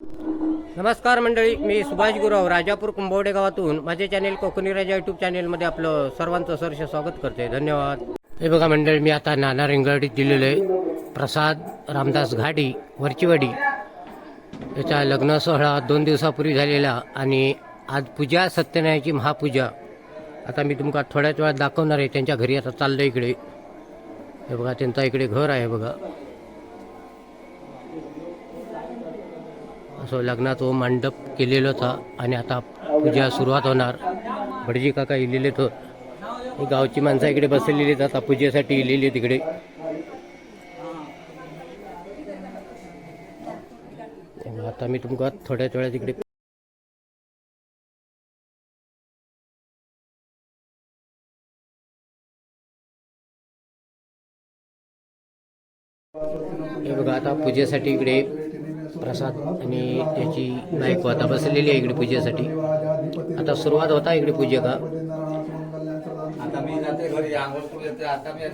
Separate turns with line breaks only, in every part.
नमस्कार मंडळी मी सुभाष गुरव राजापूर कुंभवडे गावातून. माझे चॅनेल कोकणी राजा युट्यूब चॅनेलमध्ये आपलं सर्वांचं सहर्ष स्वागत करते. धन्यवाद. हे बघा मंडळी मी आता नाना रिंगाडीत दिलेलं आहे. प्रसाद रामदास घाडी वरचीवाडी. याचा लग्न सोहळा दोन दिवसापूर्वी झालेला आणि आज पूजा सत्यनारायणाची महापूजा. आता मी तुमका थोड्याच वेळात दाखवणार आहे. त्यांच्या घरी आता चाललं इकडे. हे बघा त्यांचा इकडे घर आहे बघा. असं लग्नाचं मंडप केलेलं होता आणि आता पूजा सुरुवात होणार. भटजी काका इलेले तो गावची माणसं इकडे बसलेली आहेत आता पूजेसाठी इलेली तिकडे आता मी तुमका थोड्याच वेळात तिकडे हे बघा आता पूजेसाठी इकडे प्रसाद आणि त्याची बायको आता बसलेली आहे इकडे पूजेसाठी. आता सुरुवात होता इकडे पूजे का?
आता मी जाते घरी आता मी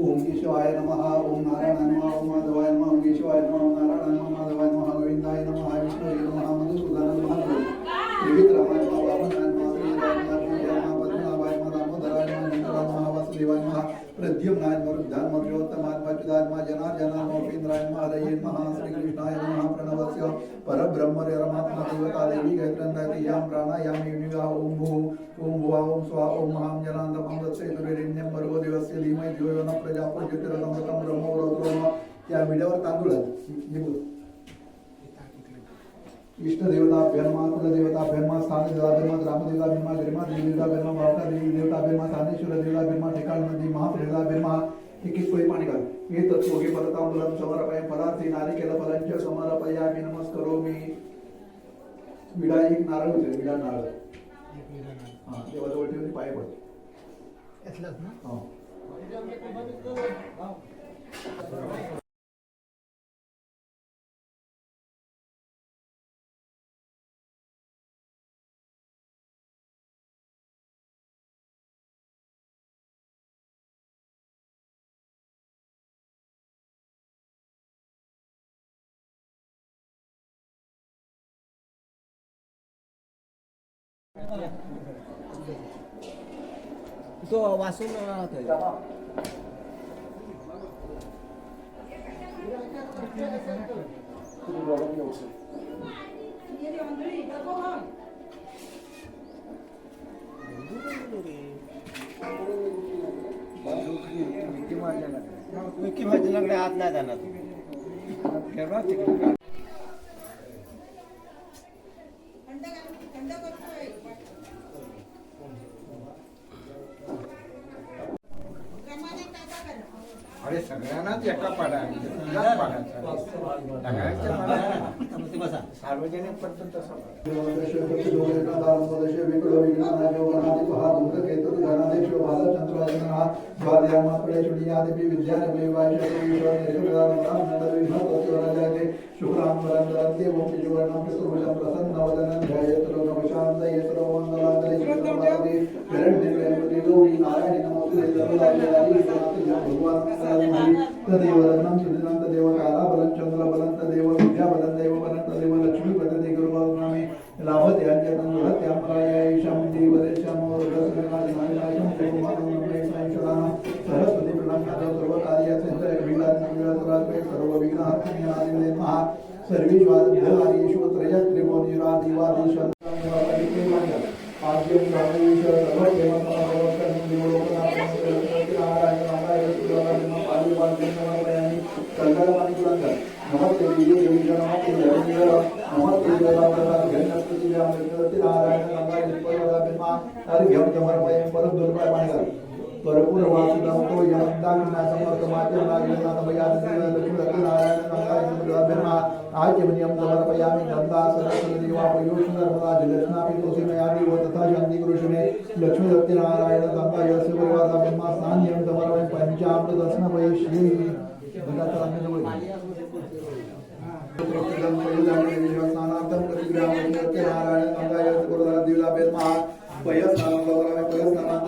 ओम केशवाय नमः ओम नारायणाय नमः ओम माधवाय नमः ओम केशवाय नमः ओम नारायणाय नमः माधवाय नमः गोविंदाय नमः विष्णुवे नमः मधुसूदनाय नमः त्रिविध रामाय नमः वामनाय प्रद्युम्नाय जनार्दनाय हरये श्रीकृष्णाय नमः प्रणवस्य परब्रह्म देवता देवी गायत्रन्दाय यां प्राणायाम युनिगा ओम भू ओम भुवा ओम स्वा ओम महां जनान्दमं दत्सैतुरेण्यं भर्गो देवस्य धीमहि धियो न ब्रह्म ब्रह्म त्या विड्यावर तांदूळ आहे. हे बोल. इष्टदेवताभ्यर्मा कुलदेवताभ्यर्मा स्थानदेवताभ्यर्मा ग्रामदेवताभ्यर्मा गरिमा देवीदेवताभ्यर्मा मावटा देवी देवताभ्यर्मा स्थानेश्वर देवताभ्यर्मा ठिकाणमध्ये महाप्रदेवताभ्यर्मा एक एक पै पाणी घाल हे तत्वोगे परतांबुलम समर्पय फलार्थी नारिकेल फलांच समर्पयामी नमस्करोमी विडा एक नारळ होते विडा नारळ हा देवाजवळ ठेवून पाय पड हा
तो वाचून विकी माझ्या लग्न हात नाही जाणार ठेवा सगळ्यांनाच एका पाडा एकाच पाडायचा सार्वजनिक पद्धत तसा
देव काला आचमनीयम समर्पयामि नन्दासनदेवापयोषधर्मदा जलक्षणापि तुलसीमयामि व तथा शान्तिकृष्णे लक्ष्मीदत्तिनारायण गङ्गायस्य परिवादा ब्रह्मास्नान्यं समर्पय पञ्चामृतस्नपय श्री प्रतिग्रामस्य नारायण गङ्गायस्य परिवादा दिवला बेद्मा पयसा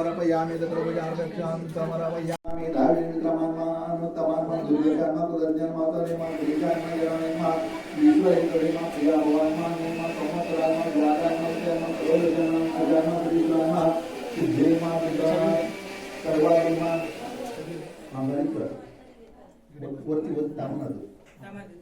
आचर्यं समर्पयामि तत्रपजार्थक्षां समर्पयामि धावे मित्रमान् तमान् दुर्योधनं कृतज्ञं मातरेमा प्रियान् जनानेमा ईश्वरेन्द्रेमा प्रिया भवान् नेमा समस्तरामा जातामा जन्म सर्वजनं अजन्म प्रियमा सिद्धेमा पितरा सर्वात्मा आंबेडकर वरती वरती थांबणार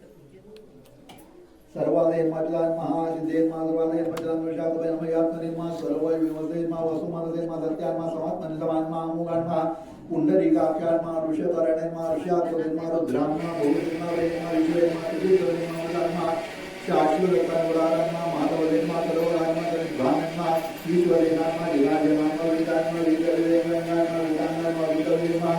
सर्वालय मजलान महाजिदेन मा सर्वालय मजलान विशाखपय नम यात्मने मा सर्वय विमर्दे मा वसुमनदे मा सत्यान मा समात्मने समान मा अमुगान मा पुंडरीकाख्यान मा ऋषकरणे मा ऋषात्मने मा रुद्रान मा भूमिन मा वैन मा विश्वे मा त्रिजोने मा मजान मा शाश्वत उदारण मा माधवले मा सर्वराय मा गणिभान मा ईश्वरे मा विराजमान मा विदान मा विदले मा विदान मा विदले मा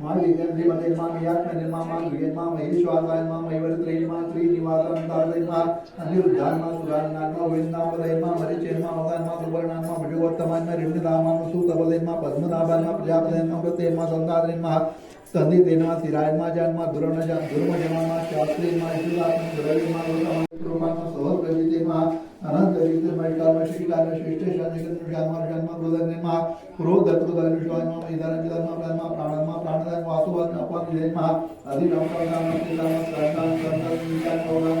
मा महालिंगनमध्ये मा मियात्मने मा मा दुयेन मा महेश्वासायन मा मैवर्त्रेन मा श्रीनिवासन दादैन मा अनिरुद्धान मा सुरानान मा वेंदावलेन मा मरिचेन मा मगान मा सुवर्णान मा भगवत्तमान मा रिंडदामा मा सुतबलेन मा पद्मनाभान मा प्रजापतेन मा प्रतेन मा संदाद्रेन मा संदीतेन मा सिरायन मा जान मा दुरणजान दुर्मजन मा शास्त्रेन मा शिवात्मन द्रवीन मा मा अनंत रीते मैकाल मा श्रीकाल मा श्रेष्ठ शानिकन शान मा शान मा प्रदने मा क्रोध दत्तदान विश्वान मा इदान जिदान मा प्राण मा प्राण मा प्राणदान वासुवान अपन जय मा आदि नमस्कार नाम तिला मा श्रद्धा श्रद्धा विचार कौरान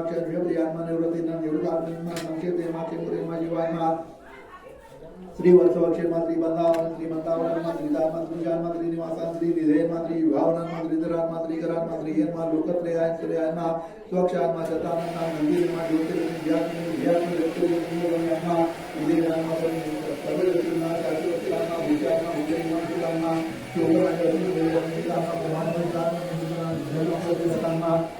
मोहते मुजाक्षर विप्रियान मा निवृत्ति मा निवृत्ति मा संकेते मा केंद्रे मा जीवाय मा श्री वर्षवक्षे मा श्री बंदावन श्री मंदावन मा श्री दान मा श्री जान मा श्री निवासान श्री निधेन मा श्री विभावनान मा श्री धरान मा श्री करान मा श्री येन मा लोकत्रयाय श्रेयाय मा स्वक्षान मा शतानन मा मंदिर मा ज्योतिर्लिंग ज्ञान ज्ञान ज्योतिर्लिंग मा उदय मा सर्व मा शाश्वत मा भूषान मा भूषण मा सुलान मा शोभन मा प्रद्युम्न नाम विक्रमन मा कालनिमीन विरान मा जोरेन मा जोरे जनेश्वर दुआत्म लोग्यान मा किसी गिरे मारे मा कामनिवान मा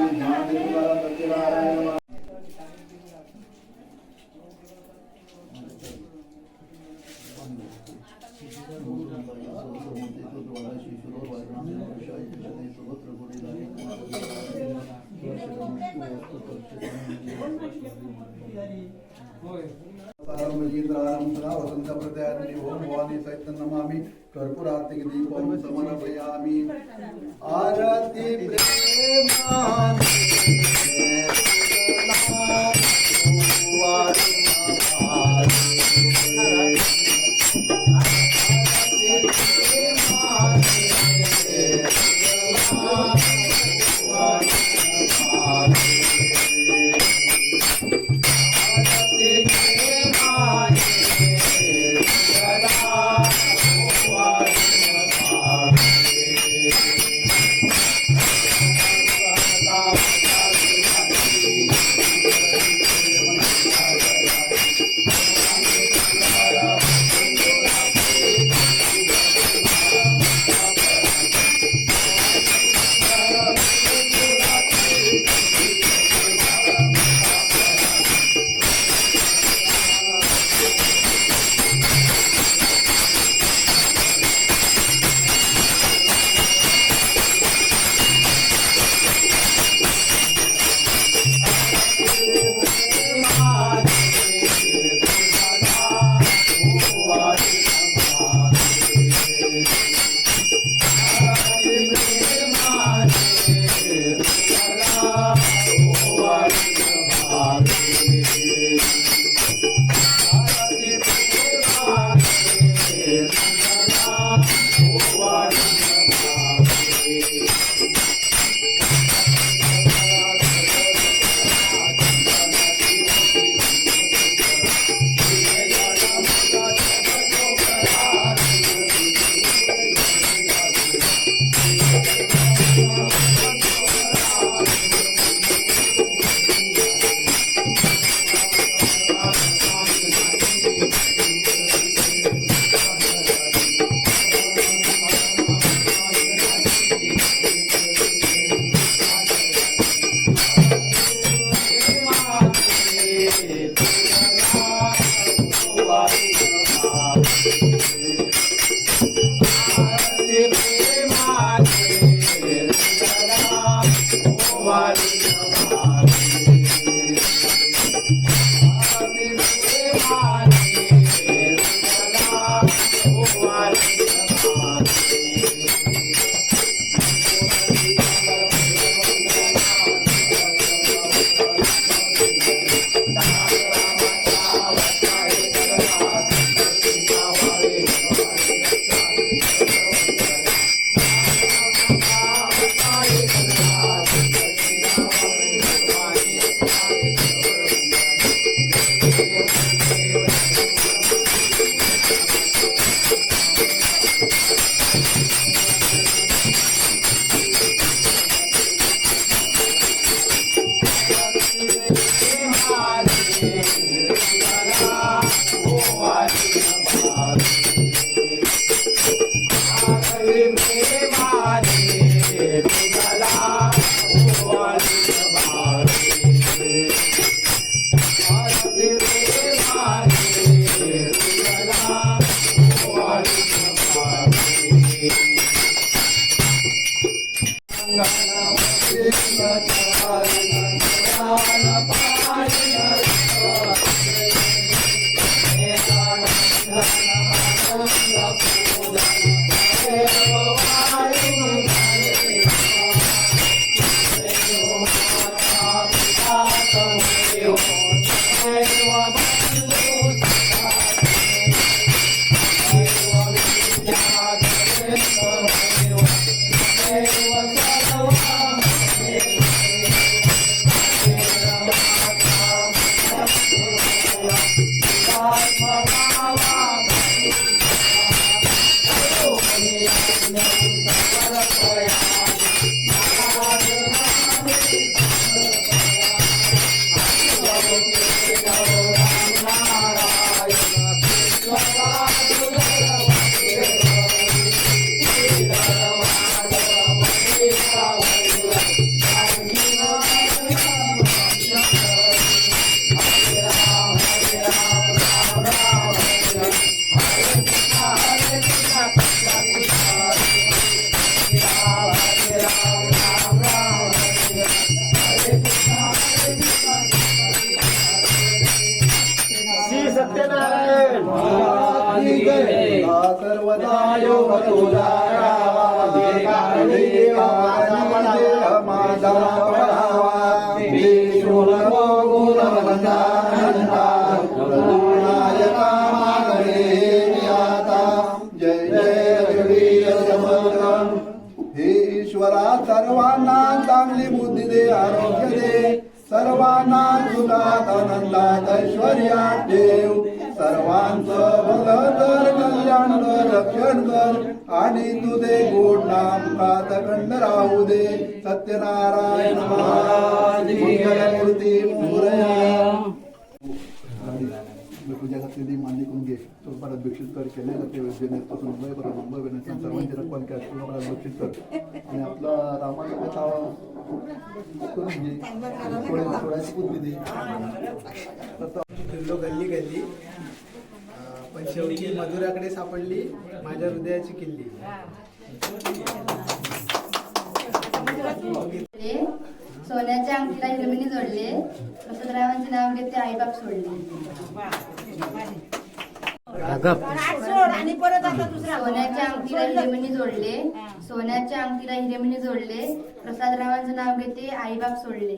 समर्पयामि आरती Hey, hey, hey, hey, सर्वदा सर्वांना चांगली बुद्धी दे आरोग्य दे. सर्वांना सुखात आनंदात ऐश्वर्यात ठेव. सर्वांचं भलं कर कल्याण कर रक्षण कर आणि तुझे गोड नाम प्रातखंड राहू दे. सत्यनारायण घातलेली मान्य करून घे. तो परत भिक्षित कर केले जाते वैद्यनाथपासून मुंबई परत मुंबई वेळेस सर्वांची रक्कम कॅश पूर्ण परत भिक्षित कर. आणि आपला रामाचा कथा करून घे थोड्या थोड्याची बुद्धी दे.
फिरलो गल्ली. पण शेवटी मधुराकडे सापडली माझ्या हृदयाची किल्ली.
सोन्याच्या अंगठीला हिरमिनी जोडले वसुंधरावांचे नाव घेते आईबाप सोडले. सोन्याच्या अंगठीला हिरमिनी जोडले सोन्याच्या अंगठीला हिरमिनी जोडले प्रसादरावांचं नाव घेते आईबाप सोडले?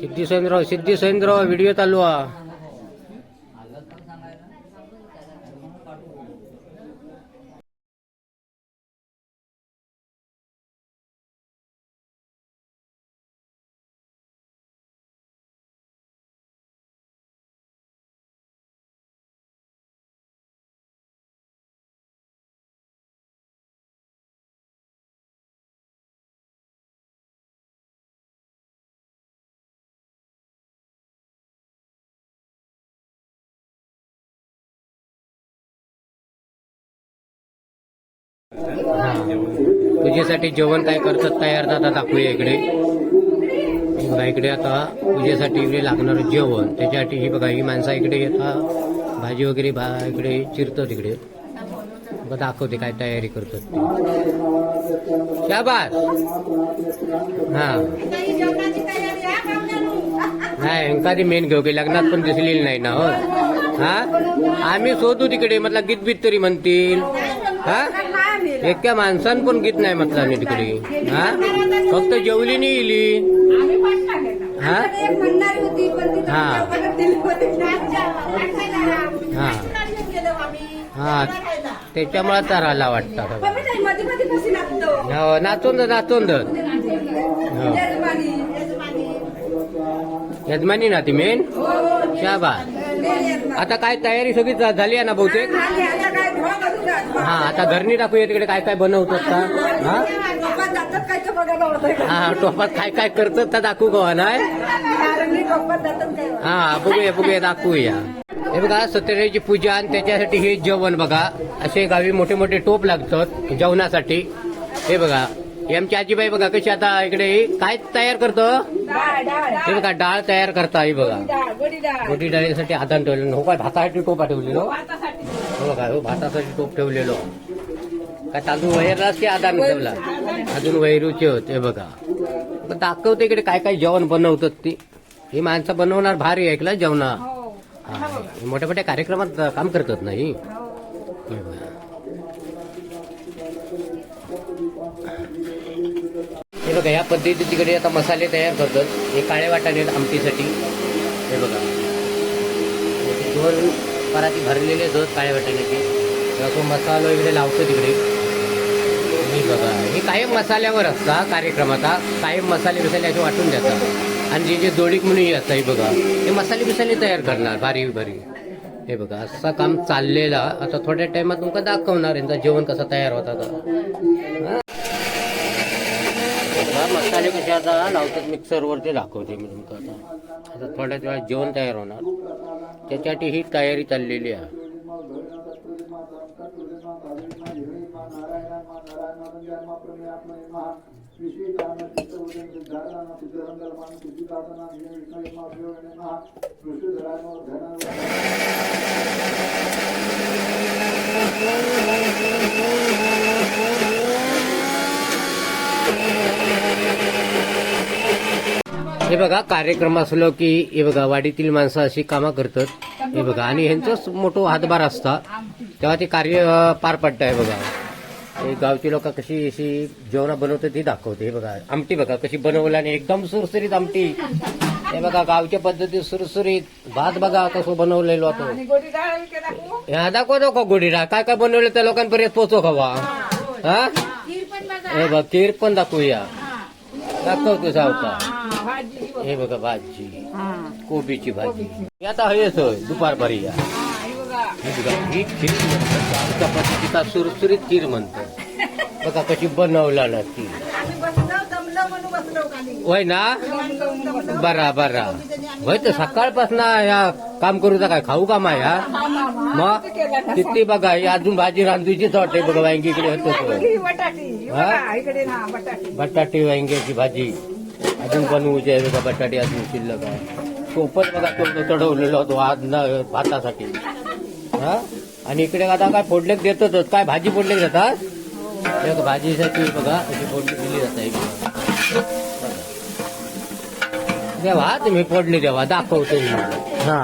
सिद्धी सैनराव सिद्धी सैनराव व्हिडिओ चालू हा पूजेसाठी जेवण काय करतात तयार जातात दाखवूया इकडे. बघा इकडे आता पूजेसाठी इकडे लागणारं जेवण. त्याच्यासाठी ही बघा ही माणसं इकडे येतात भाजी वगैरे भा इकडे चिरतात इकडे. बघा दाखवते काय तयारी करतात शाबास! हा. नाही एखादी मेन घेऊ की लग्नात पण दिसलेली नाही ना हो हा? आम्ही शोधू तिकडे म्हटलं गीत बीत तरी म्हणतील. हा? एका माणसानं पण गीत नाही म्हटलं नाही तिकडे. हा? फक्त जेवली नाही इली हा? हा. हा. हा. त्याच्यामुळे तर आला वाटतं. हो, नाचून नाचून हो. यजमानी ना ती मेन शाबास आता काय तयारी सगळी झा- झाली आहे ना बहुतेक? हा आता घरनी टाकूया तिकडे काय काय बनवतात का? हा? हा टोपात काय काय करतात त्या दाखवू गवा नाही हा बघूया बघूया दाखवूया. हे बघा सत्यनारायणची पूजा आणि त्याच्यासाठी हे जेवण बघा. असे गावी मोठे मोठे टोप लागतात जेवणासाठी. हे बघा हे आमची आजीबाई बघा कशी आता इकडे काय तयार करतो? हे बघा डाळ तयार करता हे बघा. गोटी डाळीसाठी आदान ठेवलं हो काय भातासाठी टोपा ठेवलेलो हो बघा हो भातासाठी टोप ठेवलेलो. काय तांदूळ वैरलाच की आदान ठेवला अजून वैरूचे होते बघा. मग दाखवते इकडे काय काय जेवण बनवतात ती. ही माणसं बनवणार भारी ऐकलं जेवणा. हा, मोठ्या मोठ्या कार्यक्रमात काम करतात नाही हे. बघा. हे बघा या पद्धती तिकडे आता मसाले तयार करतात. हे काळे वाटाणे आमटीसाठी. हे बघा. दोन पराती भरलेले आहेत काळे वाटाण्याचे. किंवा तो मसाला वगैरे लावतो तिकडे. मी बघा हे कायम मसाल्यावर असता कार्यक्रमाचा. कायम मसाले बिसाले असे वाटून देतात. आणि जे जे जोडीक म्हणून असतं हे बघा. हे मसाले बिसाले तयार करणार भारी भारी. हे बघा असं काम चाललेलं. आता थोड्या टायमात तुमका दाखवणार यांचा जेवण कसं तयार होता तर मसाले कसे आता लावतात मिक्सरवर ते दाखवते मी तुमचं आता. आता थोड्याच वेळात जेवण तयार होणार. त्याच्यासाठी ही तयारी चाललेली आहे. हे बघा कार्यक्रम असलो की हे बघा वाडीतील माणसं अशी कामं करतात. हे बघा आणि ह्यांचाच मोठो हातभार असता. तेव्हा ते कार्य पार पडत आहे बघा. हे गावची लोक कशी अशी जेवणा बनवतात ती दाखवते. हे बघा आमटी बघा कशी बनवल्याने एकदम सुरसुरीत आमटी. हे बघा गावच्या पद्धतीत सुरसुरीत. भात बघा कसं बनवलेलो होतो ह्या दाखव नको गोडीरा काय काय बनवलं त्या लोकांपर्यंत पोचव खवा हा हे? बघ. खीर पण दाखवूया. दाखवतो सावका हे बघा भाजी कोबीची भाजी हे आता होय दुपारभरी या हे बघा ही खीर म्हणतात सुरसुरीत खीर म्हणतात बघा कशी बनवला ना ती होय ना बरा बरा होय तर सकाळपासून या काम करू काय खाऊ का माया मग किती बघा ही अजून भाजी रांधूचीच वाटते बघा वांगीकडे होतो हा? बटाटे वांग्याची भाजी अजून बनवूची आहे बघा बटाटे अजून शिल्लक आहे. सोपत बघा तो चढवलेला होतो आज ना भातासाठी. हा? आणि इकडे आता काय फोडले देतातच काय भाजी फोडले देतात? बघा, भाजीसाठी बघा अशी फोडणी दिली जाते इकडे. देवा तुम्ही फोडणी देवा दाखवतो हा.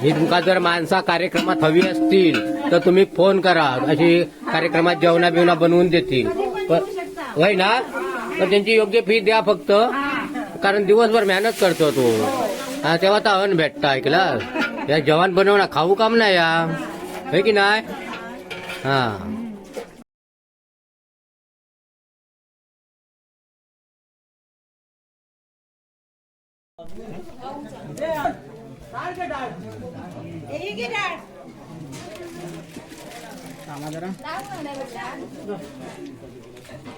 ही तुमका जर माणसा कार्यक्रमात हवी असतील तर तुम्ही फोन करा. अशी कार्यक्रमात जेवणा बिवणा बनवून देतील. पण- होय ना? तर त्यांची योग्य फी द्या फक्त. कारण दिवसभर मेहनत करतो तू. हा तेव्हा तर अन्न भेटता ऐकला? या जवान बनवणार खाऊ काम नाही या. हे की नाही? हा.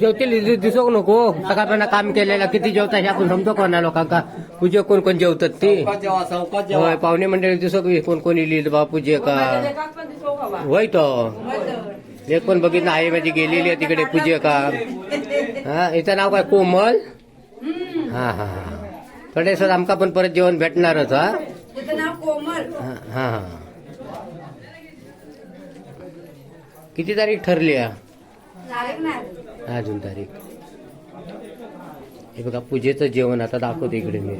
जेवतील दिसोक नको. सकाळपर्यंत काम केलेलं किती जेवतात हे आपण समजतो कोणा लोकांका. पूजे कोण कोण जेवतात ते? होय पाहुणे मंडळी दिसोक कोण कोण लिहिलं बा पूजे का? होय तो. एक पण बघितलं आई माझी गेलेली आहे तिकडे पूजे का? हा हिचं नाव काय? कोमल? हा हा हा. थोडे सर आमका पण परत जेवण भेटणारच हा हा हा हा. किती तारीख ठरली आहे अजून तारीख. हे बघा पूजेचं जेवण आता दाखवतो इकडे मी.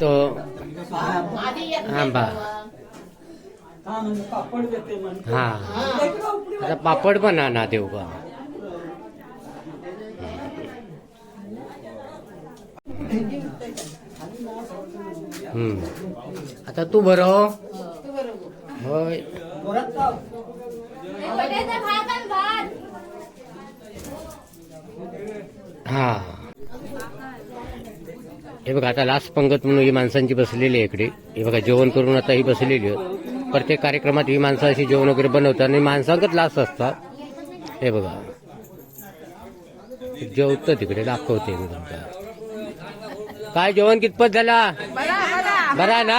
तो आंबा. हा. आता पापड पण आणा देऊ का? आता तू बरो होय. हा. हे बघा आता लास्ट पंगत म्हणून ही माणसांची बसलेली आहे इकडे. हे बघा जेवण करून आता ही बसलेली आहे. प्रत्येक कार्यक्रमात ही माणसं अशी जेवण वगैरे बनवतात आणि माणसांकच लास्ट असतात. हे बघा. जेवतं तिकडे दाखवते मी तुमच्या काय जेवण कितपत झाला? बरा ना?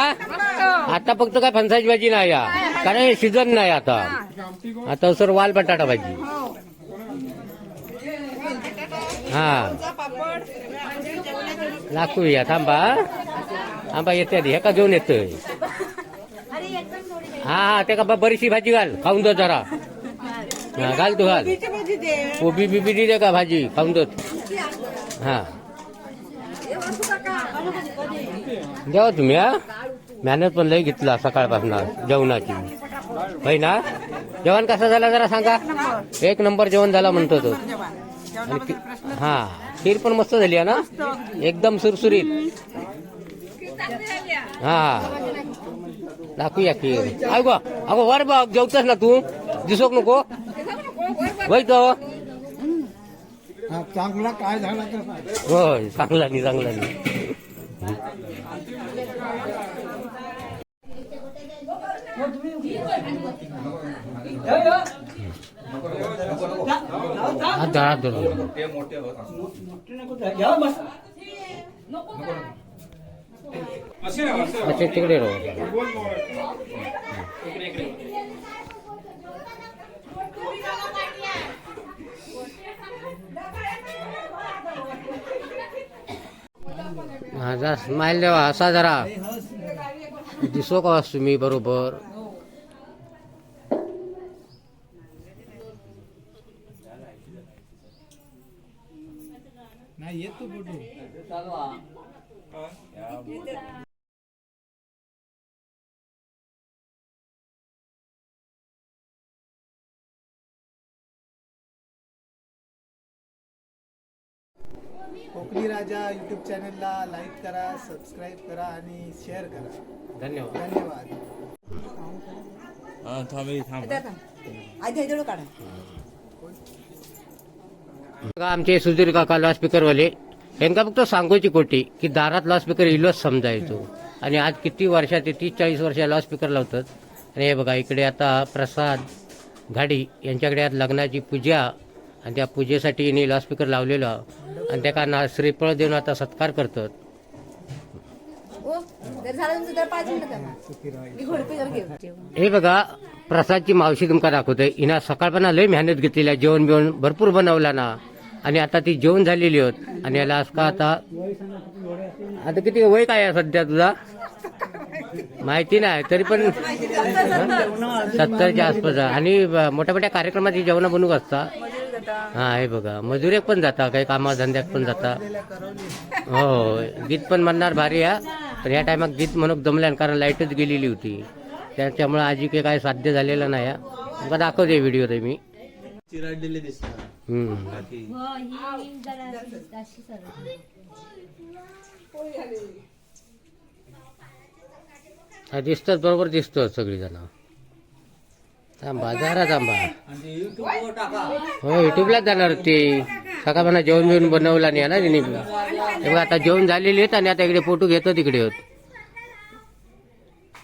आता फक्त काय फणसाची भाजी नाही या कारण सीझन नाही आता. आता सर वाल बटाटा भाजी. हा. दाखवूया थांबा. थांबा येते हे का घेऊन येतोय? हा हा ते का बा बरीचशी भाजी घाल. खाऊन दो जरा. हा घाल तू घाल. कोबी बिबी दे का भाजी? खाऊन दो. हा. जेव्हा तुम्ही हा. मेहनत पण लय घेतला सकाळपासून जेवणाची. होय ना? जेवण कसं झालं जरा सांगा? एक नंबर. जेवण झाला म्हणतो तो. आणि हा खीर पण मस्त झाली आहे ना? एकदम सुरसुरीत. हा. दाखवूया खीर. अगो अगो वर बघ जेवतस ना तू? दिसोक नको? होय तो.
चांगला काय झाला
होय चांगला नाही चांगला नाही. हात धरा, हात धरा. अच्छा तिकडे राहू माझा स्माइल देवा असा जरा दिसो का तुम्ही बरोबर
नाही येत तो फोटो. कोकणी राजा यूट्यूब चॅनलला लाईक करा सबस्क्राईब करा आणि शेअर करा.
धन्यवाद.
धन्यवाद.
आधी हळू काढा.
बघा आमचे सुधीर काका लास्पीकरवाले यांना फक्त सांगोची कोटी की दारात लास्पीकर इलोच समजायचो. आणि आज किती वर्षात ते तीस चाळीस वर्ष लास्पीकर लावतात. आणि हे बघा इकडे आता प्रसाद घाडी यांच्याकडे आज लग्नाची पूजा आणि त्या पूजेसाठी यांनी लास्पीकर लावलेला. आणि त्या ना श्रीफळ देऊन आता सत्कार करतात. हे बघा प्रसादची मावशी तुमका दाखवतोय. हिना सकाळपणा लय मेहनत घेतलेली आहे जेवण बिवण भरपूर बनवला ना. आणि आता ती जेवण झालेली होत. आणि याला असं का आता आता किती वय काय आहे सध्या तुझा? माहिती नाही तरी पण सत्तरच्या आसपास आणि मोठ्या मोठ्या कार्यक्रमात ही जेवण बनवू असता. हा हे बघा. मजुरेक पण जाता काही कामाधंद्यात पण जाता. हो, हो गीत पण म्हणणार भारी आहे. पण या टायमात गीत म्हणून जमल्यान कारण लाईटच गेलेली होती. त्याच्यामुळे आजी काही काय साध्य झालेलं नाही आहे. दाखवते व्हिडिओ ते मी.
चिराडलेले दिसतात
हा दिसतात बरोबर दिसतो सगळी जण थांबा जरा थांबा. हो युट्यूबलाच जाणार ते म्हणा जेवण बिवून बनवला नाही ना तिने आता जेवण झालेली आहेत आणि आता इकडे फोटो घेतो तिकडे होत.